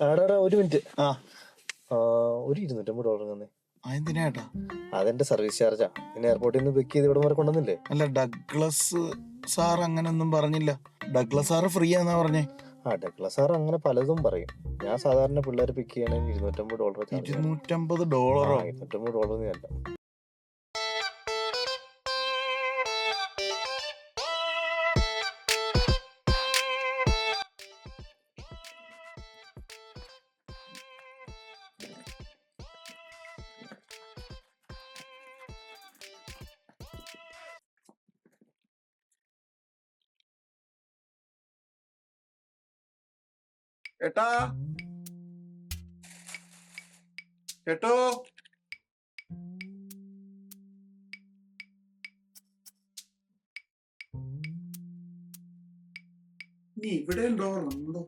ഒരു മിനിറ്റ്. ആ. ഒരു ഇരുന്നൂറ്റമ്പത് ഡോളർ തന്നെ അതെന്തിനാ ഏട്ടാ? അതെന്റെ സർവീസ് ചാർജാ പിന്നെ എയർപോർട്ടിൽ നിന്ന് പിക്ക് ചെയ്ത് ഇവിടെ വരെ കൊണ്ടുവന്നില്ലേ? അല്ല ഡഗ്ലസ് സാർ അങ്ങനെ ഒന്നും പറഞ്ഞില്ല. ഡഗ്ലസ് സാർ ഫ്രീ ആന്നാ പറഞ്ഞേ. ആ ഡഗ്ലസ് സാർ അങ്ങനെ പലതും പറയും. ഞാൻ സാധാരണ പിള്ളേരെ പിക്ക് ചെയ്യണമെങ്കിൽ ഇരുന്നൂറ്റമ്പത് ഡോളർ. ഇരുന്നൂറ്റമ്പത് ഡോളറോ ഇരുന്നൂറ്റമ്പത് ഡോളർ അല്ല. ഏട്ടാ ഏട്ടോ നീ ഇവിടെ ഉണ്ടോ? ഉണ്ടോ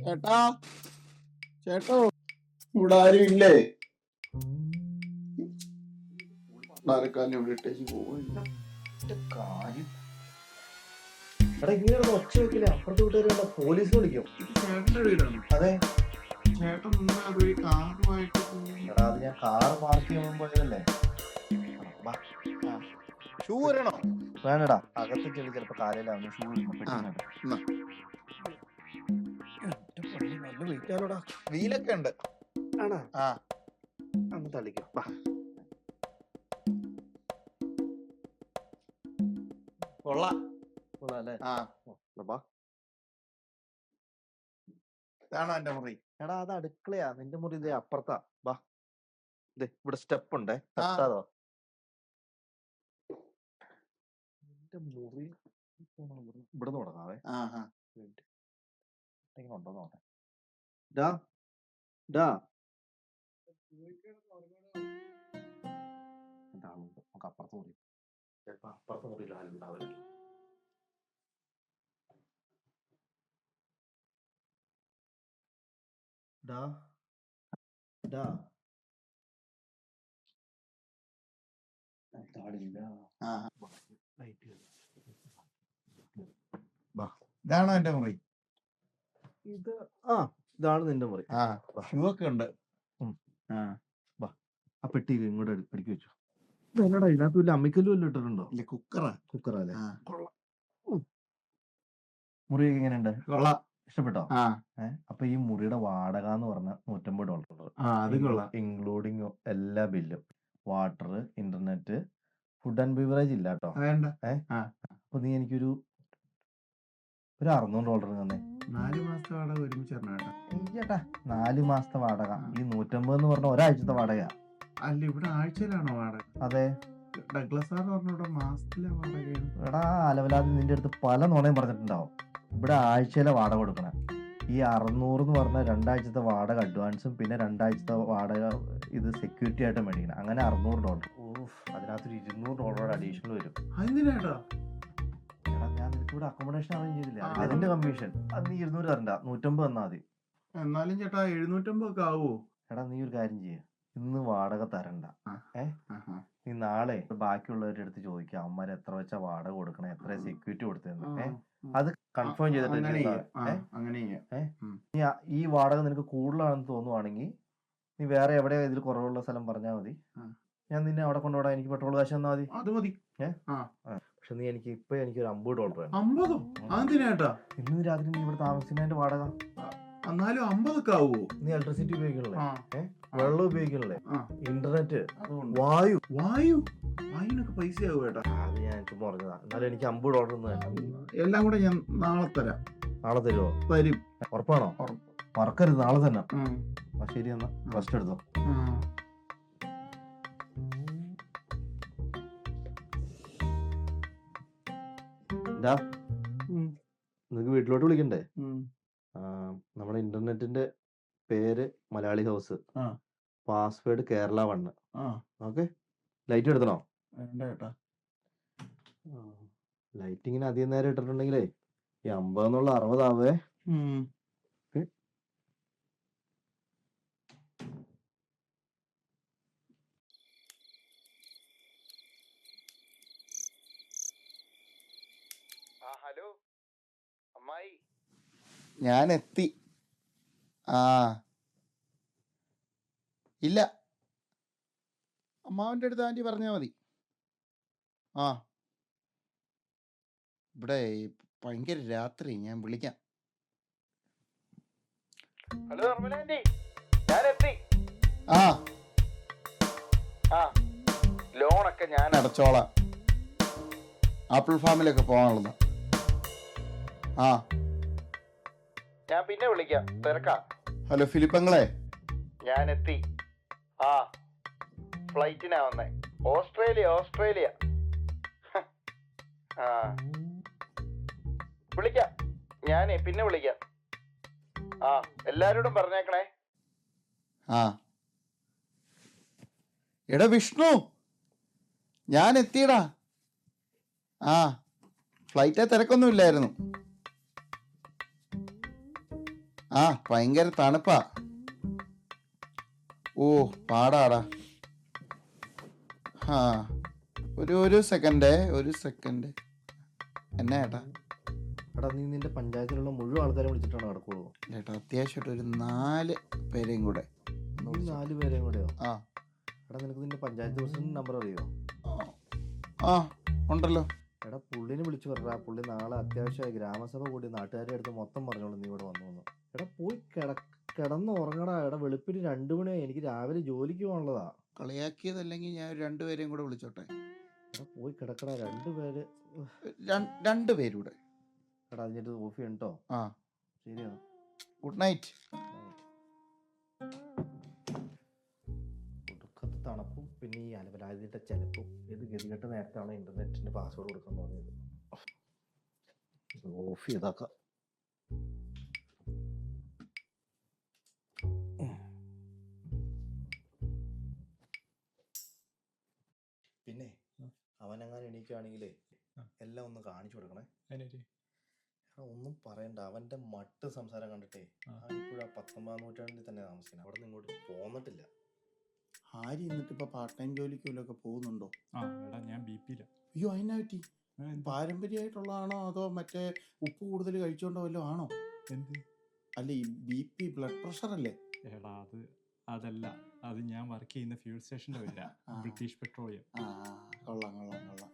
ചേട്ടാ ചേട്ടോ. ഇവിടെ ആരും ഇല്ലേ? ആരെക്കാലും ഇവിടെ ഇട്ടേച്ച് പോവില്ല കാര്യം? എടാ ഇങ്ങനെ ഒച്ച വെക്കില്ല? അപ്പുറത്ത് വീട്ടുകാർ പോലീസ് വിളിക്കും. ചേട്ടന്റെ വീടാണ്. അതെ. ചേട്ടൻ മുന്നേ അതുവഴി കാറുമായിട്ട് പോയി എടാ അത് ഞാൻ കാർ പാർക്ക് ചെയ്യുമ്പോഴല്ലേ ഷൂ വരണോ? വേണടാ. അകത്ത് ചെളി ചിലപ്പോ കാലിലാവുന്നു ഷൂ എന്നാ. നല്ല വെയിറ്റ് ആണോടാ? വീലൊക്കെ ഉണ്ട്. ആണോ? ആ. അന്ന് തളിക്കും. കൊള്ളാം. അല്ലേ? ആ. ബാ ഇതാണോ എന്റെ മുറി? എടാ അത് അടുക്കളയാ. നിന്റെ മുറി ഇതേ അപ്പുറത്താ. വാ. ദേ ഇവിടെ സ്റ്റെപ്പ് ഉണ്ടേ തട്ടാതോ? നിന്റെ മുറി ഇവിടെ തുടങ്ങാവേ ഉണ്ടോ നോട്ടെ ഡാ ഡാ. നമുക്ക് അപ്പുറത്ത് മുറി. അപ്പുറത്തെ മുറിയിൽ ആളുണ്ടാവില്ല ഡാ ഡാ ഇതാണോ എന്റെ മുറി? ഇത് ആ ഇതാണ് നിന്റെ മുറി. ആ ഷൂ ഒക്കെ ഉണ്ട്. ആ. ആ പെട്ടി ഇങ്ങോട്ട് അടു- അടുക്കി വെച്ചു. എന്നടാ ഇതിനകത്ത് വല്ല അമ്മിക്കല്ലും വല്ലതും ഇട്ടിട്ടുണ്ടോ? ഇല്ല കുക്കറാ. കുക്കറല്ലേ ആ. മുറി എങ്ങനെയുണ്ട്? കൊള്ളാം. ഇഷ്ടപ്പെട്ടോ? അപ്പൊ ഈ മുറിയുടെ വാടക എന്ന് പറഞ്ഞ നൂറ്റമ്പത് ഡോളർ ഇൻക്ലൂഡിങ് എല്ലാ ബില്ലും. Water internet food and beverage ഇല്ല കേട്ടോ. അപ്പൊ നീ എനിക്കൊരു ഒരു അറുന്നൂറ് ഡോളർ തന്നെ. നാല് മാസത്തെ വാടക ഒരുമിച്ച് ചേട്ടാ നാല് മാസത്തെ വാടക. ഈ നൂറ്റമ്പത് എന്ന് പറഞ്ഞ ഒരാഴ്ചത്തെ വാടക. അല്ല ഇവിടെ ആഴ്ചയിലാണോ വാടക? അതെ. ഡഗ്ലസ് സാർ പറഞ്ഞ ഇവിടെ മാസത്തിലെ വാടക എടാ അലവലാതെ നിന്റെ അടുത്ത് പല നുണയും പറഞ്ഞിട്ടുണ്ടാവും. ഇവിടെ ആഴ്ചയിലെ വാടക കൊടുക്കണം. ഈ അറുന്നൂറ് എന്ന് പറഞ്ഞ രണ്ടാഴ്ചത്തെ വാടക അഡ്വാൻസും പിന്നെ രണ്ടാഴ്ചത്തെ വാടക ഇത് സെക്യൂരിറ്റി ആയിട്ട് മേടിക്കണം. അങ്ങനെ അറുന്നൂറ് ഡോളർ ഓഫ് അതിനകത്തൊരു ഇരുന്നൂറ് ഡോളർ അഡീഷണൽ വരും. എടാ ഞാൻ നിനക്ക് ഇവിടെ അക്കോമഡേഷൻ അറേഞ്ച് ചെയ്തില്ല. അതിന്റെ കമ്മീഷൻ അത് നീ ഇരുന്നൂറ് തരണ്ട. നൂറ്റമ്പത് തന്നാ മതി. എന്നാലും ചേട്ടാ എഴുന്നൂറ്റമ്പതൊക്കെ ആവോ? എടാ നീ ഒരു കാര്യം ചെയ്യ. ഇന്ന് വാടക തരണ്ട. ആഹാ. നാളെ ബാക്കിയുള്ളവരുടെ അടുത്ത് ചോദിക്കുക അമ്മമാർ എത്ര വെച്ച വാടക കൊടുക്കണം? എത്ര സെക്യൂരിറ്റി കൊടുത്തതെന്ന്. അത് കൺഫേം ചെയ്തിട്ട്. ഈ വാടക നിനക്ക് കൂടുതലാണെന്ന് തോന്നുവാണെങ്കിൽ നീ വേറെ എവിടെ ഇതിൽ കുറവുള്ള സ്ഥലം പറഞ്ഞാൽ മതി. ഞാൻ നിന്നെ അവിടെ കൊണ്ടുപോടാ എനിക്ക് പെട്രോൾ കാശ് തന്നാൽ മതി. അത് മതി. പക്ഷെ നീ എനിക്ക് ഇപ്പൊ എനിക്ക് ഒരു അമ്പത്? ഡോളർ അമ്പതോ ഇന്ന് രാത്രി നീ ഇവിടെ താമസിക്കുന്നതിന്റെ വാടക? എന്നാലും അമ്പതൊക്കെ ആവോ നീ ഇലക്ട്രിസിറ്റി ഉപയോഗിക്കണല്ലേ? വെള്ളം ഉപയോഗിക്കണല്ലേ? ഇന്റർനെറ്റ് വായു. വായു? വായുവിനൊക്കെ പൈസ ആവും ഏട്ടാ. അത് ഞാൻ ചുമ്മാ പറഞ്ഞതാ. എന്നാലും എനിക്ക് അമ്പത് ഓർഡർ എല്ലാം കൂടെ ഞാൻ നാളെ തരാം. നാളെ തരുമോ തരും. ഉറപ്പാണോ? ഉറപ്പ്. മറക്കരുത് നാളെ തന്നെ. ശരി എന്നാ. റെസ്റ്റ് എടുത്തോ. നിനക്ക് വീട്ടിലോട്ട് വിളിക്കണ്ടേ? നമ്മുടെ ഇന്റർനെറ്റിന്റെ പേര് മലയാളി ഹൗസ്. ആ. പാസ്വേഡ് കേരള വണ്ണ് ആ. ഓക്കെ. ലൈറ്റ് എടുത്തണോ? ലൈറ്റിങ്ങിന് ഏട്ടാ ലൈറ്റ് ഇങ്ങനെ അധികം നേരം ഇട്ടിട്ടുണ്ടെങ്കിലേ ഈ അമ്പതെന്നുള്ള അറുപതാവേ. ആ ഹലോ. അമ്മായി. ഞാൻ എത്തി ആ. ഇല്ല. അമ്മാവന്റെ അടുത്ത് ആന്റി പറഞ്ഞാൽ മതി. ആ. ഇവിടെ ഭയങ്കര രാത്രി ഞാൻ വിളിക്കാം. ഹലോ എത്തി ആ. ആ. ലോണൊക്കെ ഞാൻ അടച്ചോളാം. ആപ്പിൾ ഫാമിലൊക്കെ പോകാനുള്ളത്. ആ. ഞാൻ പിന്നെ വിളിക്കാം. തിരക്കാം. ഹലോ ഫിലിപ്പങ്ങളെ. ഞാൻ എത്തി ആ ഫ്ലൈറ്റിനാ വന്നേ. Australia Australia. ആ. വിളിക്കാം. ഞാനേ പിന്നെ വിളിക്കാം. ആ എല്ലാരോടും പറഞ്ഞേക്കണേ. ആ. എടാ വിഷ്ണു. ഞാൻ എത്തിയടാ ആ ഫ്ലൈറ്റേ തിരക്കൊന്നുമില്ലായിരുന്നു ആ ഭയങ്കര തണുപ്പാ. ഓ പാടാടാ. ആ ഒരു ഒരു സെക്കൻഡ് ഒരു സെക്കൻഡ്. എന്നാ ഏട്ടാ? എടാ നീ നിന്റെ പഞ്ചായത്തിലുള്ള മുഴുവൻ ആൾക്കാരെ വിളിച്ചിട്ടാണ് നടക്കുള്ളൂ. ഏട്ടാ അത്യാവശ്യമായിട്ട് ഒരു നാല് പേരെയും കൂടെ. നീ നാല് പേരെയും കൂടെയോ? ആ. എടാ നിനക്ക് നിന്റെ പഞ്ചായത്ത് പ്രസിഡന്റ് നമ്പർ അറിയോ? ആ ഉണ്ടല്ലോ. എടാ പുള്ളിനെ വിളിച്ചു പറഞ്ഞാ പുള്ളി നാളെ അത്യാവശ്യമായി ഗ്രാമസഭ കൂടി നാട്ടുകാരുടെ അടുത്ത് മൊത്തം പറഞ്ഞോളൂ നീ ഇവിടെ വന്നു എടാ പോയി കിട കിടന്ന് ഉറങ്ങടാ എടാ വെളുപ്പിന് രണ്ടു മണിയായി. എനിക്ക് രാവിലെ ജോലിക്ക് പോകാനുള്ളതാ. കളിയാക്കിയതല്ലെങ്കിൽ ഞാൻ രണ്ടുപേരെയും കൂടെ വിളിച്ചോട്ടെ? എടാ പോയി കിടക്കടാ. രണ്ടുപേര് രണ്ട് രണ്ടുപേരൂടെ എടാ അതിന്റെ ഓഫ് ചെയ്യണ്ടോ ആ. ശരിയാ. Good night. ഒടുക്കത്തെ തണുപ്പും പിന്നെ ഈ അലവലാതിയുടെ ചെലപ്പും. ഇത് ഗതികെട്ട നേരത്താണ് ഇന്റർനെറ്റിന്റെ പാസ്വേഡ് കൊടുക്കാൻ തോന്നിയത് ഓഫ് ചെയ്താക്കാം. അവനെങ്ങാനും എണീക്കുകയാണെങ്കിലേ എല്ലാം ഒന്ന് കാണിച്ചു കൊടുക്കണേ. ഒന്നും പറയണ്ട. അവന്റെ മട്ട് സംസാരം കണ്ടിട്ടേ ആ. ഇപ്പോഴാ പത്തൊമ്പതാം നൂറ്റാണ്ടിൽ തന്നെ താമസിക്കുന്നത് അവിടെ നിന്ന് ഇങ്ങോട്ട് പോന്നിട്ടില്ല. ആര് എന്നിട്ട് ഇപ്പൊ പാർട്ട് ടൈം ജോലിക്ക് വല്ലതൊക്കെ പോകുന്നുണ്ടോ? ആ എടാ ഞാൻ ബി പിയില അയ്യോ അതിനാ പറ്റി പാരമ്പര്യമായിട്ടുള്ളതാണോ അതോ മറ്റേ ഉപ്പ് കൂടുതൽ കഴിച്ചോണ്ടോ വല്ലതും ആണോ? എന്ത്? അല്ല ഈ ബി പി ബ്ലഡ് പ്രഷർ അല്ലേ? എടാ അത് അതല്ല. അത് ഞാൻ വർക്ക് ചെയ്യുന്ന ഫ്യൂൽ സ്റ്റേഷന്റെ പേരാ. ബ്രിട്ടീഷ് പെട്രോളിയം ആ കൊള്ളാം കൊള്ളാം കൊള്ളാം